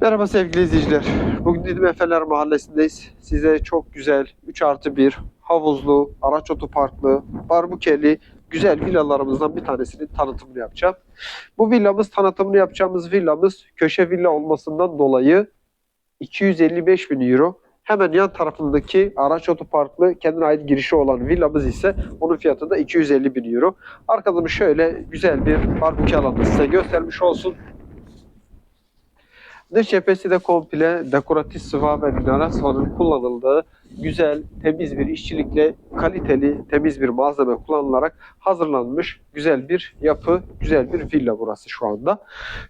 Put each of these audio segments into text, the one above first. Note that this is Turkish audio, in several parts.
Merhaba sevgili izleyiciler. Bugün Didim Efeler Mahallesi'ndeyiz. Size çok güzel 3 artı 1 havuzlu, araç otoparklı, barbukeli güzel villalarımızdan bir tanesinin tanıtımını yapacağım. Bu villamız tanıtımını yapacağımız villamız köşe villa olmasından dolayı 255 bin euro. Hemen yan tarafındaki araç otoparklı kendine ait girişi olan villamız ise onun fiyatı da 250 bin euro. Arkadan şöyle güzel bir barbukü alanı size göstermiş olsun. Dış cephesi de komple dekoratif sıva ve minare sıvanın kullanıldığı güzel, temiz bir işçilikle kaliteli, temiz bir malzeme kullanılarak hazırlanmış güzel bir yapı, güzel bir villa burası şu anda.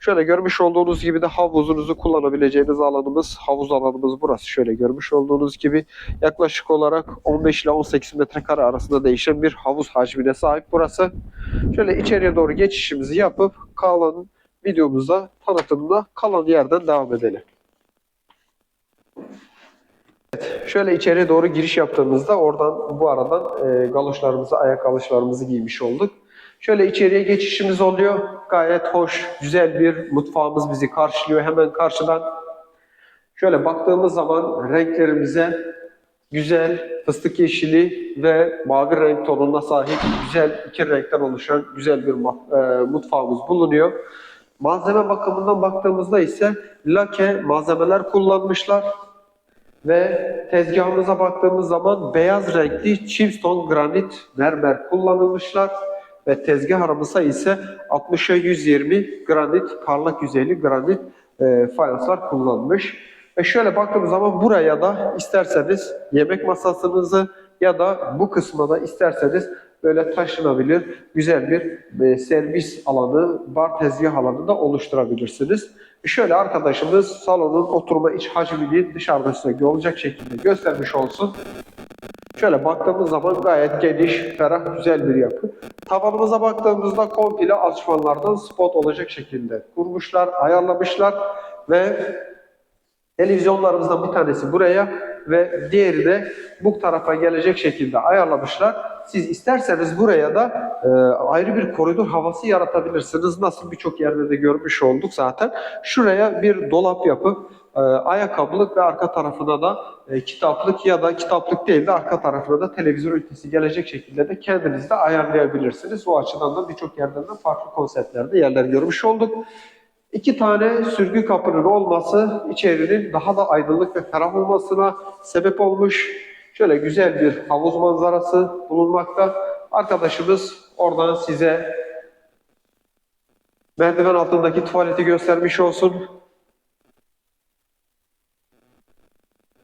Şöyle görmüş olduğunuz gibi de havuzunuzu kullanabileceğiniz alanımız, havuz alanımız burası. Şöyle görmüş olduğunuz gibi yaklaşık olarak 15 ile 18 metrekare arasında değişen bir havuz hacmine sahip burası. Şöyle içeriye doğru geçişimizi yapıp kalan videomuzda tanıtımda kalan yerden devam edelim. Evet, şöyle içeriye doğru giriş yaptığımızda oradan bu aradan e, galoşlarımızı, ayak alışlarımızı giymiş olduk. Şöyle içeriye geçişimiz oluyor. Gayet hoş, güzel bir mutfağımız bizi karşılıyor hemen karşıdan. Şöyle baktığımız zaman renklerimize güzel fıstık yeşili ve mavi renk tonuna sahip güzel iki renkten oluşan güzel bir e, mutfağımız bulunuyor. Malzeme bakımından baktığımızda ise lake malzemeler kullanmışlar. Ve tezgahımıza baktığımız zaman beyaz renkli chipstone granit mermer kullanılmışlar. Ve tezgah aramıza ise 60'a 120 granit, parlak yüzeyli granit e, fayanslar kullanmış. Ve şöyle baktığımız zaman buraya da isterseniz yemek masasınızı ya da bu kısma da isterseniz böyle taşınabilir güzel bir e, servis alanı, bar tezgah alanı da oluşturabilirsiniz. Şöyle arkadaşımız salonun oturma iç hacmini dışarıda size olacak şekilde göstermiş olsun. Şöyle baktığımız zaman gayet geniş, ferah, güzel bir yapı. Tavanımıza baktığımızda komple alçıpanlardan spot olacak şekilde kurmuşlar, ayarlamışlar ve televizyonlarımızdan bir tanesi buraya ve diğeri de bu tarafa gelecek şekilde ayarlamışlar. Siz isterseniz buraya da e, ayrı bir koridor havası yaratabilirsiniz. Nasıl birçok yerde de görmüş olduk zaten. Şuraya bir dolap yapıp e, ayakkabılık ve arka tarafına da e, kitaplık ya da kitaplık değil de arka tarafına da televizyon ünitesi gelecek şekilde de kendiniz de ayarlayabilirsiniz. O açıdan da birçok yerden de farklı konseptlerde yerler görmüş olduk. İki tane sürgü kapının olması içerinin daha da aydınlık ve ferah olmasına sebep olmuş. Şöyle güzel bir havuz manzarası bulunmakta. Arkadaşımız oradan size merdiven altındaki tuvaleti göstermiş olsun.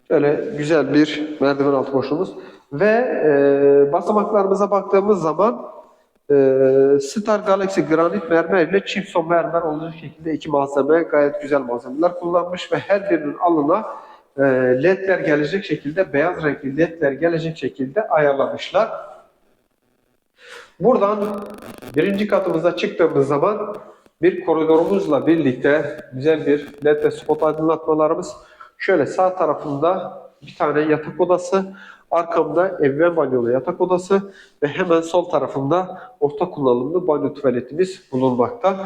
Şöyle güzel bir merdiven altı boşluğumuz. Ve e, basamaklarımıza baktığımız zaman e, Star Galaxy granit mermer ile Chipson mermer olacak şekilde iki malzeme gayet güzel malzemeler kullanmış ve her birinin alına ledler gelecek şekilde beyaz renkli ledler gelecek şekilde ayarlamışlar. Buradan birinci katımıza çıktığımız zaman bir koridorumuzla birlikte güzel bir led ve spot aydınlatmalarımız. Şöyle sağ tarafında bir tane yatak odası, arkamda ev banyolu yatak odası ve hemen sol tarafında orta kullanımlı banyo tuvaletimiz bulunmakta.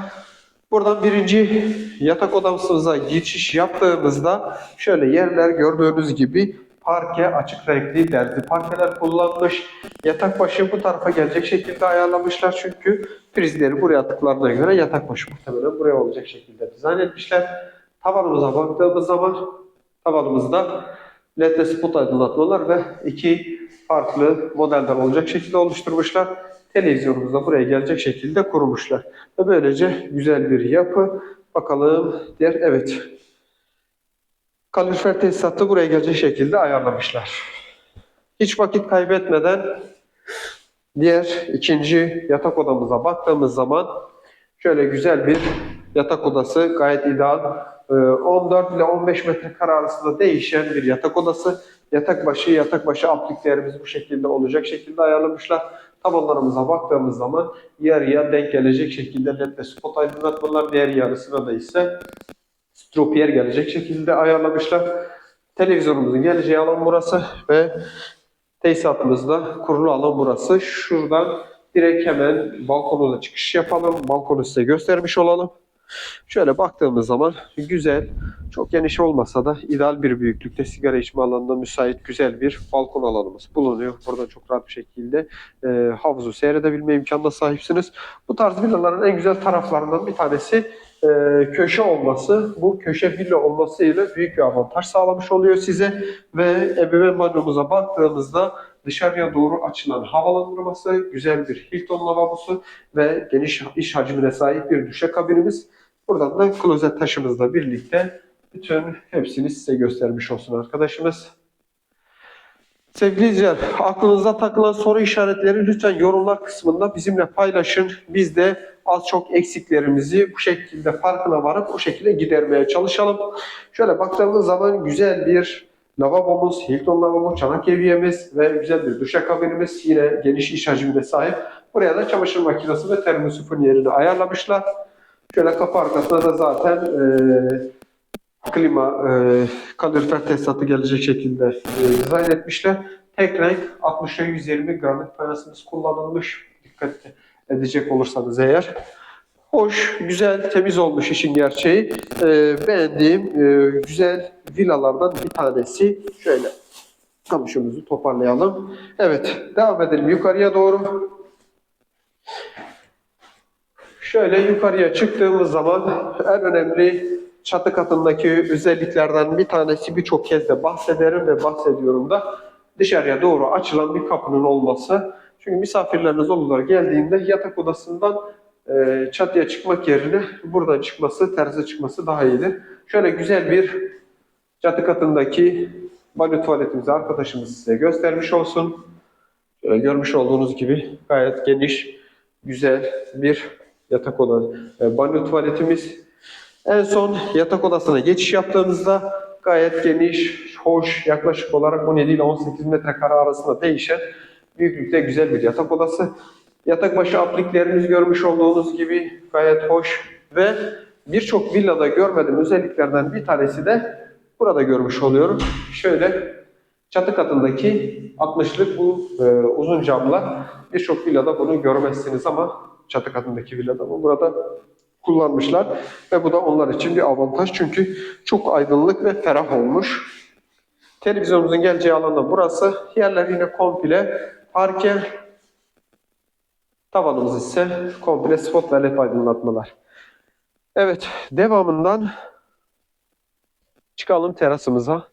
Buradan birinci yatak odamıza geçiş yaptığımızda şöyle yerler gördüğünüz gibi parke açık renkli derdi parkeler kullanmış. Yatak başı bu tarafa gelecek şekilde ayarlamışlar çünkü prizleri buraya attıklarına göre yatak başı muhtemelen buraya olacak şekilde dizayn etmişler. Tavanımıza baktığımız zaman tavanımızda led spot aydınlatmalar ve iki farklı modelden olacak şekilde oluşturmuşlar. Televizyonumuz da buraya gelecek şekilde kurmuşlar. Ve böylece güzel bir yapı. Bakalım diğer evet. Kalorifer tesisatı buraya gelecek şekilde ayarlamışlar. Hiç vakit kaybetmeden diğer ikinci yatak odamıza baktığımız zaman şöyle güzel bir yatak odası gayet ideal. Ee, 14 ile 15 metrekare arasında değişen bir yatak odası. Yatak başı, yatak başı apliklerimiz bu şekilde olacak şekilde ayarlamışlar. Tavanlarımıza baktığımız zaman yarıya denk gelecek şekilde led ve spot aydınlatmalar, diğer yarısına da ise stropiyer gelecek şekilde ayarlamışlar. Televizyonumuzun geleceği alan burası ve tesisatımızda kurulu alan burası. Şuradan direkt hemen balkonuna çıkış yapalım. Balkonu size göstermiş olalım. Şöyle baktığımız zaman güzel Çok geniş olmasa da ideal bir büyüklükte sigara içme alanına müsait güzel bir balkon alanımız bulunuyor. Burada çok rahat bir şekilde e, havuzu seyredebilme imkanına sahipsiniz. Bu tarz villaların en güzel taraflarından bir tanesi e, köşe olması. Bu köşe villa olmasıyla büyük bir avantaj sağlamış oluyor size. Ve ebeveyn banyomuza baktığımızda dışarıya doğru açılan havalandırması, güzel bir Hilton lavabosu ve geniş iş hacmine sahip bir duşakabinimiz. Buradan da klozet taşımızla birlikte bütün hepsini size göstermiş olsun arkadaşımız. Sevgili izleyiciler, aklınıza takılan soru işaretleri lütfen yorumlar kısmında bizimle paylaşın. Biz de az çok eksiklerimizi bu şekilde farkına varıp o şekilde gidermeye çalışalım. Şöyle baktığımız zaman güzel bir lavabomuz, Hilton lavabo, çanak eviyemiz ve güzel bir duşakabinimiz. Yine geniş iş hacmine sahip. Buraya da çamaşır makinesi ve termosifon yerini ayarlamışlar. Şöyle kapı arkasına da zaten eee klima, e, kalorifer tesisatı gelecek şekilde e, dizayn etmişler. Tek renk 60'a 120 granit fayansımız kullanılmış. Dikkat edecek olursanız eğer. Hoş, güzel, temiz olmuş işin gerçeği. E, beğendiğim e, güzel villalardan bir tanesi. Şöyle kamışımızı toparlayalım. Evet, devam edelim yukarıya doğru. Şöyle yukarıya çıktığımız zaman en önemli çatı katındaki özelliklerden bir tanesi birçok kez de bahsederim ve bahsediyorum da dışarıya doğru açılan bir kapının olması. Çünkü misafirleriniz olurlar geldiğinde yatak odasından e, çatıya çıkmak yerine buradan çıkması, terse çıkması daha iyidir. Şöyle güzel bir çatı katındaki banyo tuvaletimizi arkadaşımız size göstermiş olsun. Şöyle görmüş olduğunuz gibi gayet geniş, güzel bir yatak oda, e, banyo tuvaletimiz. En son yatak odasına geçiş yaptığımızda gayet geniş, hoş, yaklaşık olarak 17 ile 18 metrekare arasında değişen büyüklükte güzel bir yatak odası. Yatak başı apliklerimiz görmüş olduğunuz gibi gayet hoş ve birçok villada görmediğim özelliklerden bir tanesi de burada görmüş oluyorum. Şöyle çatı katındaki 60'lık bu e, uzun camla birçok villada bunu görmezsiniz ama çatı katındaki villada bu burada kullanmışlar ve bu da onlar için bir avantaj çünkü çok aydınlık ve ferah olmuş. Televizyonumuzun geleceği alan burası. Yerler yine komple parke. Tavanımız ise komple spot ve led aydınlatmalar. Evet, devamından çıkalım terasımıza.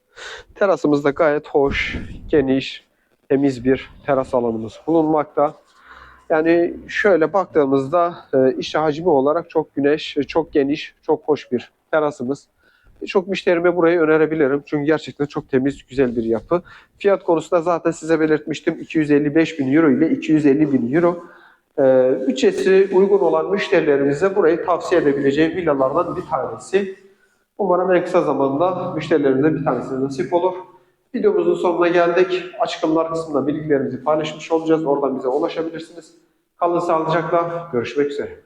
Terasımızda gayet hoş, geniş, temiz bir teras alanımız bulunmakta. Yani şöyle baktığımızda e, iş hacmi olarak çok güneş, e, çok geniş, çok hoş bir terasımız. Çok müşterime burayı önerebilirim. Çünkü gerçekten çok temiz, güzel bir yapı. Fiyat konusunda zaten size belirtmiştim. 255 bin euro ile 250 bin euro. Bütçesi uygun olan müşterilerimize burayı tavsiye edebileceğim villalardan bir tanesi. Umarım en kısa zamanda müşterilerimize bir tanesi nasip olur. Videomuzun sonuna geldik. Açıklamalar kısmında bilgilerimizi paylaşmış olacağız. Oradan bize ulaşabilirsiniz. Kalın sağlıcakla. Görüşmek üzere.